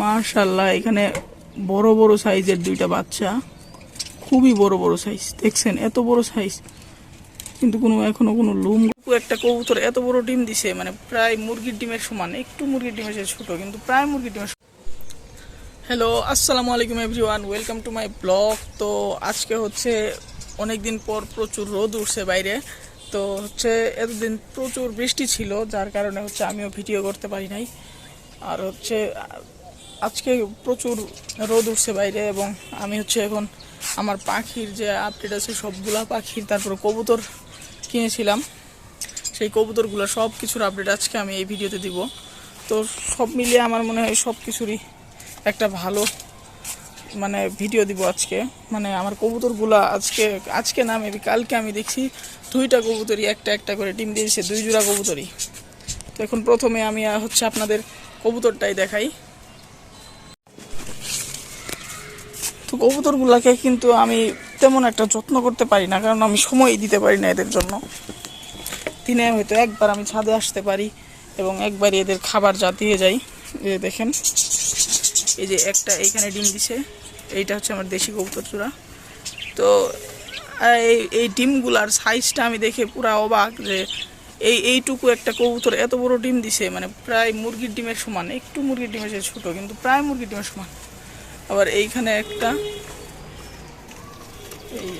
মার্শাল্লাহ এখানে বড় বড় সাইজের দুইটা বাচ্চা। খুবই বড় বড় সাইজ, দেখছেন? এত বড় সাইজ। কিন্তু কোনো, এখনও কোনো লুম একটা কবুতর এত বড় ডিম দিছে মানে প্রায় মুরগির ডিমের সমান। একটু মুরগির ডিমের চেয়ে ছোট, কিন্তু প্রায় মুরগির ডিমের হ্যালো, আসসালামু আলাইকুম everyone, welcome to my blog. তো আজকে হচ্ছে অনেক দিন পর প্রচুর রোদ উঠছে বাইরে। তো হচ্ছে এতদিন প্রচুর বৃষ্টি ছিল, যার কারণে হচ্ছে আমিও ভিডিও করতে পারি নাই। আর হচ্ছে আজকে প্রচুর রোদ উঠছে বাইরে এবং আমি হচ্ছে এখন আমার পাখির যে আপডেট আছে, সবগুলা পাখির, তারপর কবুতর কিনেছিলাম। সেই কবুতরগুলো সব কিছুর আপডেট আজকে আমি এই ভিডিওতে দিব। তো সব মিলিয়ে আমার মনে হয় সব কিছুরই একটা ভালো মানে ভিডিও দিব আজকে। মানে আমার কবুতরগুলো আজকে আজকে না মেবি কালকে আমি দেখছি দুইটা কবুতরই, একটা একটা করে ডিম দিয়েছে দুই জোড়া কবুতরই। তো এখন প্রথমে আমি হচ্ছে আপনাদের কবুতরটাই দেখাই। তো কবুতরগুলোকে কিন্তু আমি তেমন একটা যত্ন করতে পারি না, কারণ আমি সময় দিতে পারি না এদের জন্য। দিনে হয়তো একবার আমি ছাদে আসতে পারি এবং একবারই এদের খাবার যা দিয়ে যাই। যে দেখেন, এই যে একটা এইখানে ডিম দিছে, এইটা হচ্ছে আমার দেশি কবুতর চূড়া। তো, এই এই ডিমগুলার সাইজটা আমি দেখে পুরা অবাক যে এই, এইটুকু একটা কবুতর এত বড় ডিম দিছে মানে প্রায় মুরগির ডিমের সমান, একটু মুরগির ডিমের ছোট, কিন্তু প্রায় মুরগির ডিমের সমান। আবার এইখানে একটা। এই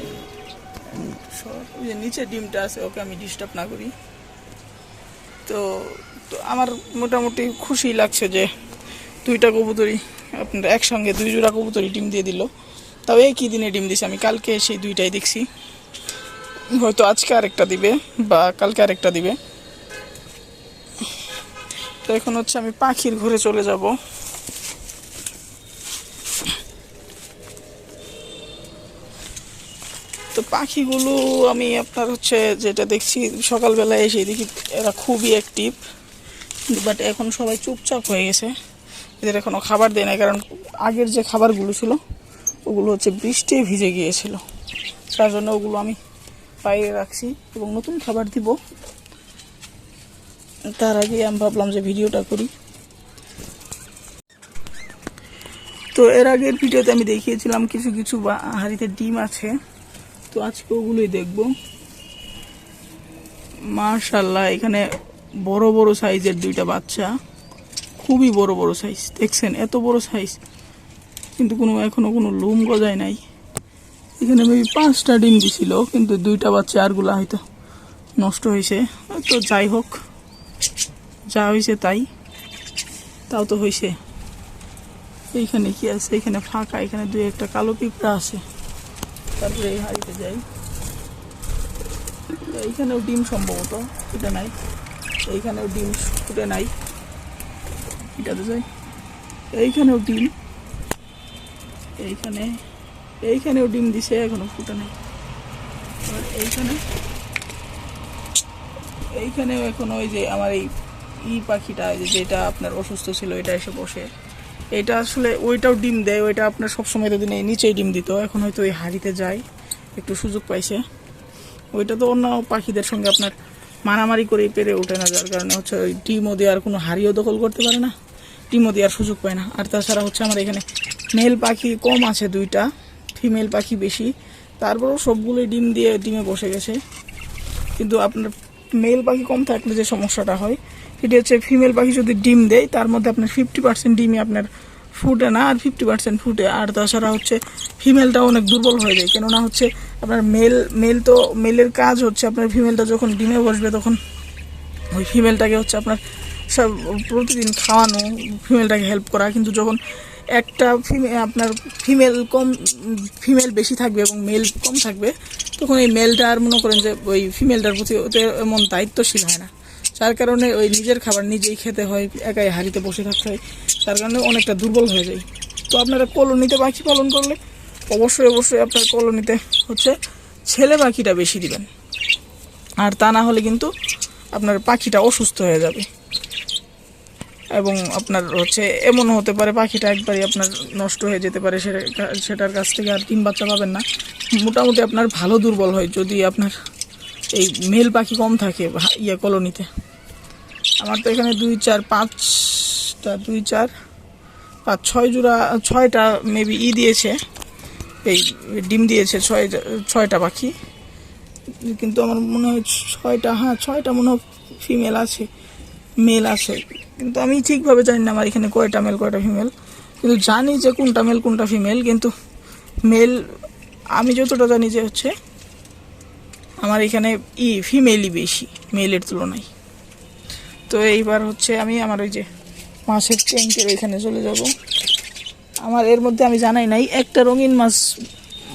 যে, নিচে ডিমটা আছে ওকে আমি ডিস্টার্ব না করি। তো তো আমার মোটামুটি খুশি লাগছে যে দুইটা কবুতরই আপনার একসঙ্গে দুই জোড়া কবুতরই ডিম দিয়ে দিল। তাও একই দিনে ডিম দিছে? আমি কালকে সেই দুইটাই দেখছি। হয়তো আজকে আরেকটা দিবে বা কালকে আরেকটা দিবে। তো এখন হচ্ছে আমি পাখির ঘরে চলে যাব। তো পাখিগুলো আমি আপনার হচ্ছে যেটা দেখছি, সকালবেলায় এসে দেখি এরা খুবই অ্যাক্টিভ বাট এখন সবাই চুপচাপ হয়ে গেছে। এদের এখনও খাবার দেয় না কারণ আগের যে খাবারগুলো ছিল, ওগুলো হচ্ছে বৃষ্টি ভিজে গিয়েছিল। তার জন্য ওগুলো আমি বাইরে রাখছি এবং নতুন খাবার দিব। তার আগে আমি ভাবলাম যে ভিডিওটা করি। তো এর আগের ভিডিওতে আমি দেখিয়েছিলাম কিছু কিছু হাঁড়িতে ডিম আছে। তো আজকে ওগুলোই দেখব। মার্শাল্লাহ এখানে বড় বড় সাইজের দুইটা বাচ্চা। খুবই বড় বড় সাইজ, দেখছেন? এত বড় সাইজ। কিন্তু কোনো, এখনও কোনো লুম গজায় নাই। এখানে মেবি পাঁচটা ডিম দিছিল, কিন্তু দুইটা বাচ্চা আরগুলা হয়তো নষ্ট হয়েছে। তো যাই হোক, যা হয়েছে তাই। তাও তো হয়েছে। এইখানে কি আছে? এখানে ফাঁকা, এখানে দুই একটা কালো পিঁপড়া আছে। তারপরে এই হাড়িতে যাই এইখানেও ডিম সম্ভবত এটা নাই। এইখানেও ডিম ফুটে নাই। এটাতে যাই। এইখানেও ডিম। এইখানে, এইখানেও ডিম দিছে, এখনও ফুটে নাই। আর এইখানে, এইখানেও এখনও ওই যে আমার এই ই পাখিটা যেটা আপনার অসুস্থ ছিল, এটা এসে বসে। এটা আসলে ওইটাও ডিম দেয়, ওইটা আপনার সবসময় দিনে নিচেই ডিম দিত, এখন হয়তো ওই হাড়িতে যায়, একটু সুযোগ পাইছে। ওইটা তো অন্য পাখিদের সঙ্গে আপনার মারামারি করেই পেরে ওঠে না, যার কারণে হচ্ছে ওই ডিমও দেওয়ার কোনো হাড়িও দখল করতে পারে না, ডিমও দেওয়ার সুযোগ পায় না। আর তাছাড়া হচ্ছে আমার এখানে মেল পাখি কম আছে দুইটা, ফিমেল পাখি বেশি, তারপরেও সবগুলোই ডিম দিয়ে ডিমে বসে গেছে। কিন্তু আপনার মেল পাখি কম থাকলে যে সমস্যাটা হয় সেটি হচ্ছে ফিমেল পাখি যদি ডিম দেয়, তার মধ্যে আপনার ফিফটি পার্সেন্ট ডিমই আপনার ফুটে না, আর ফিফটি পার্সেন্ট ফুটে। আর তাছাড়া হচ্ছে ফিমেলটা অনেক দুর্বল হয়ে যায়। কেননা হচ্ছে আপনার মেল মেল তো মেলের কাজ হচ্ছে আপনার ফিমেলটা যখন ডিমে বসবে, তখন ওই ফিমেলটাকে হচ্ছে আপনার সব প্রতিদিন খাওয়ানো ফিমেলটাকে হেল্প করা। কিন্তু যখন একটা ফিমে আপনার ফিমেল কম ফিমেল বেশি থাকবে এবং মেল কম থাকবে, তখন এই মেলটা আর মনে করেন যে ওই ফিমেলটার প্রতি এমন দায়িত্বশীল হয় না। যার কারণে ওই নিজের খাবার নিজেই খেতে হয়, একাই হাড়িতে বসে থাকতে হয়। তার কারণে অনেকটা দুর্বল হয়ে যায়। তো আপনারা কলোনিতে পাখি পালন করলে অবশ্যই অবশ্যই আপনার কলোনিতে হচ্ছে ছেলে পাখিটা বেশি দিবেন। আর তা না হলে কিন্তু আপনার পাখিটা অসুস্থ হয়ে যাবে। এবং আপনার হচ্ছে এমনও হতে পারে পাখিটা একবারই আপনার নষ্ট হয়ে যেতে পারে, সেটা- সেটার কাছ থেকে আর তিন বাচ্চা পাবেন না। মোটামুটি আপনার ভালো দুর্বল হয় যদি আপনার এই মেল পাখি কম থাকে ইয়ে কলোনিতে। আমার তো এখানে দুই চার পাঁচটা, দুই চার পাঁচ ছয় জোড়া, ছয়টা মেবি ই দিয়েছে। এই ডিম দিয়েছে, ছয় ছয়টা পাখি কিন্তু আমার মনে হয় ছয়টা হ্যাঁ ছয়টা মনে হয় ফিমেল আছে মেল আছে। কিন্তু আমি ঠিকভাবে জানি না আমার এখানে কয়টা মেল কয়টা ফিমেল কিন্তু জানি যে কোনটা মেল কোনটা ফিমেল কিন্তু মেল আমি যতটা জানি যে হচ্ছে, আমার এখানে ই ফিমেলই বেশি মেলের তুলনায়। তো এইবার হচ্ছে আমি আমার ওই যে মাছের ট্যাঙ্কের ওইখানে চলে যাব। আমার এর মধ্যে আমি জানাই নাই, একটা রঙিন মাছ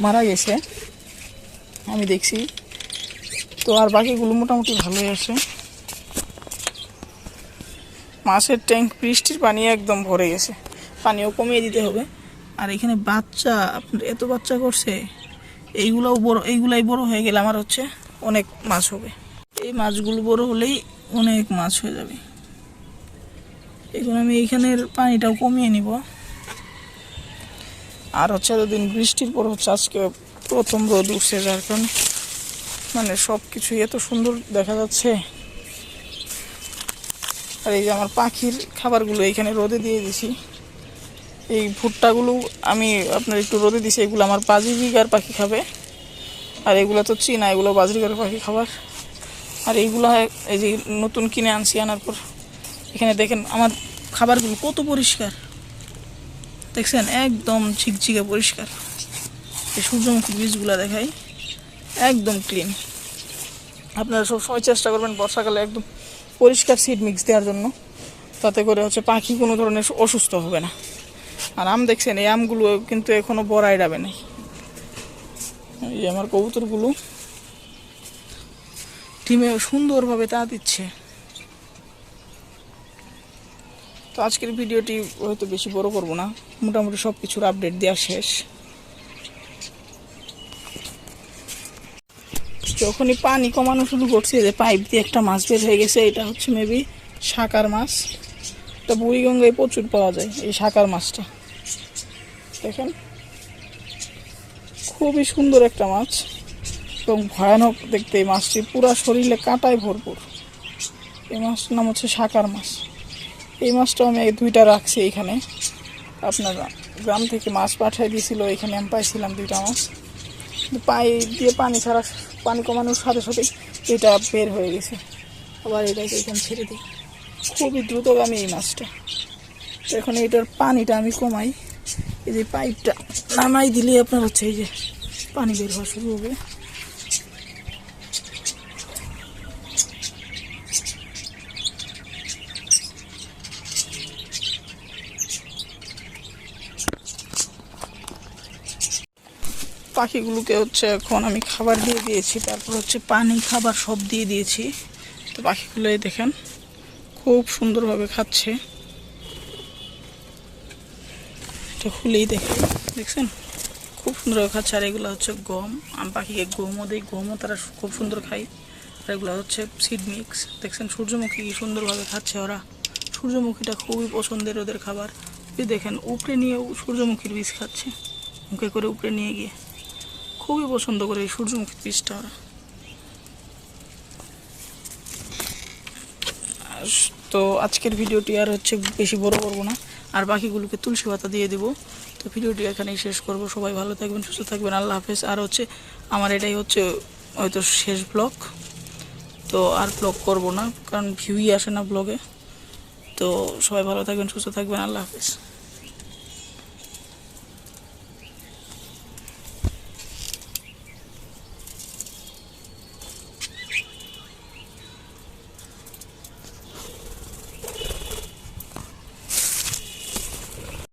মারা গেছে। আমি দেখছি। তো আর বাকিগুলো মোটামুটি ভালোই আছে। মাছের ট্যাঙ্ক বৃষ্টির পানি একদম ভরে গেছে। পানিও কমিয়ে দিতে হবে। আর এখানে বাচ্চা, আপনার এত বাচ্চা করছে? এইগুলোও বড়, এইগুলাই বড় হয়ে গেলে আমার হচ্ছে অনেক মাছ হবে। এই মাছগুলো বড় হলেই অনেক মাছ হয়ে যাবে। এখন আমি এইখানের পানিটাও কমিয়ে নিব। আর হচ্ছে এতদিন বৃষ্টির পর হচ্ছে আজকে প্রথম রোদ উঠছে, যার কারণে মানে সব কিছুই এত সুন্দর দেখা যাচ্ছে। আর এই যে আমার পাখির খাবারগুলো এখানে রোদে দিয়ে দিছি। এই ভুট্টাগুলো আমি আপনার একটু রোদে দিছি, এগুলো আমার বাজিরিগার পাখি খাবে। আর এগুলো তো চীনা, এগুলো বাজরিগার পাখি খাবার। আর এইগুলো হয় এই যে নতুন কিনে আনছি আনার পর। এখানে দেখেন আমার খাবারগুলো কত পরিষ্কার। দেখছেন? একদম ঝিকঝিকে পরিষ্কার। এই সূর্যমুখী বীজগুলো দেখাই। একদম ক্লিন আপনারা সবসময় চেষ্টা করবেন বর্ষাকালে একদম পরিষ্কার সিড মিক্স দেওয়ার জন্য। তাতে করে হচ্ছে পাখি কোনো ধরনের অসুস্থ হবে না। আর আম দেখছেন? এই আমগুলো কিন্তু এখনও বড়াই যাবে নাই। এই আমার কবুতরগুলো। টিমে সুন্দরভাবে তা দিচ্ছে। তো আজকের ভিডিওটি হয়তো বেশি বড় করব না। মোটামুটি সব কিছুর আপডেট দেওয়া শেষ। যখনই পানি কমানো শুরু করছে যে পাইপ দিয়ে একটা মাছ বের হয়ে গেছে, এটা হচ্ছে মেবি শাকার মাছ। এটা বুড়িগঙ্গায় প্রচুর পাওয়া যায় এই শাকার মাছটা। দেখেন, খুবই সুন্দর একটা মাছ। এবং ভয়ানক দেখতে এই মাছটি। পুরা শরীরে কাঁটায় ভরপুর। এই মাছটার নাম হচ্ছে শাকার মাছ। এই মাছটা আমি দুইটা রাখছি এইখানে। আপনার গ্রাম থেকে মাছ পাঠিয়ে দিয়েছিল এখানে আমি পাইছিলাম দুইটা মাছ। পাই দিয়ে পানি ছাড়া, পানি কমানোর সাথে সাথে এটা বের হয়ে গেছে। আবার এটাকে এখানে ছেড়ে দিই। খুবই দ্রুতগামী এই মাছটা। এখন এটার পানিটা আমি কমাই। এই যে পাইপটা নামাই দিলে আপনার হচ্ছে এই যে পানি বের হওয়া শুরু হবে। পাখিগুলোকে হচ্ছে এখন আমি খাবার দিয়ে দিয়েছি, তারপর হচ্ছে পানি খাবার সব দিয়ে দিয়েছি। তো পাখিগুলো দেখেন, খুব সুন্দরভাবে খাচ্ছে। এটা খুলেই দেখে দেখছেন? খুব সুন্দরভাবে খাচ্ছে, আর এগুলো হচ্ছে গম। আমি পাখিকে গমও দিই, গমও তারা খুব সুন্দর খাই আর এগুলো হচ্ছে সিড মিক্স দেখছেন? সূর্যমুখী কি সুন্দরভাবে খাচ্ছে ওরা। সূর্যমুখীটা খুবই পছন্দের ওদের খাবার। দেখেন উপরে নিয়েও সূর্যমুখীর বীজ খাচ্ছে। মুখে করে উপরে নিয়ে গিয়ে। খুবই পছন্দ করে এই সূর্যমুখী আর তো আজকের ভিডিওটি আর হচ্ছে বেশি বড় করব না, আর বাকিগুলোকে তুলসী পাতা দিয়ে দেবো। তো ভিডিওটি এখানেই শেষ করব। সবাই ভালো থাকবেন, সুস্থ থাকবেন, আল্লাহ হাফেজ। আর হচ্ছে আমার এটাই হচ্ছে হয়তো শেষ ব্লগ তো আর ব্লগ করব না, কারণ ভিউই আসে না ব্লগে তো সবাই ভালো থাকবেন, সুস্থ থাকবেন, আল্লাহ হাফেজ।